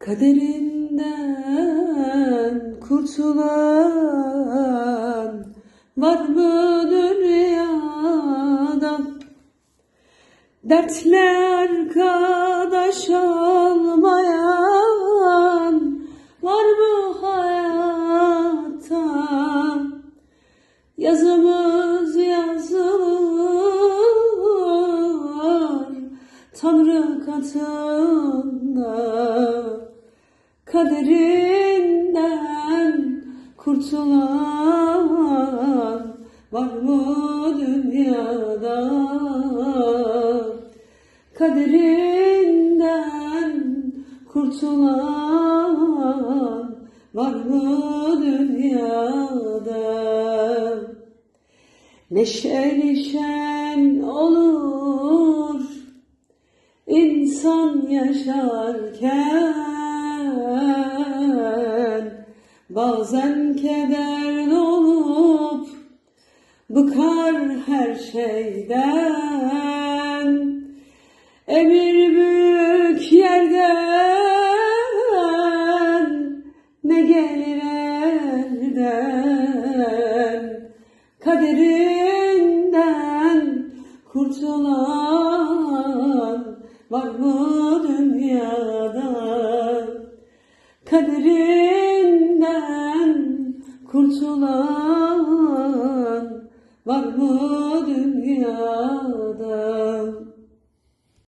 Kaderinden kurtulan var mı dünyada? Dertle arkadaş olmayan var mı hayatta? Yazımız yazılır Tanrı katında Kaderinden kurtulan var mı dünyada? Kaderinden kurtulan var mı dünyada? Neşeli şen olur insan yaşarken Bazen keder olup bıkar her şeyden Emir büyük yerden ne gelir elden Kaderinden kurtulan var mı dünyada? Kaderinden kurtulan var mı dünyada?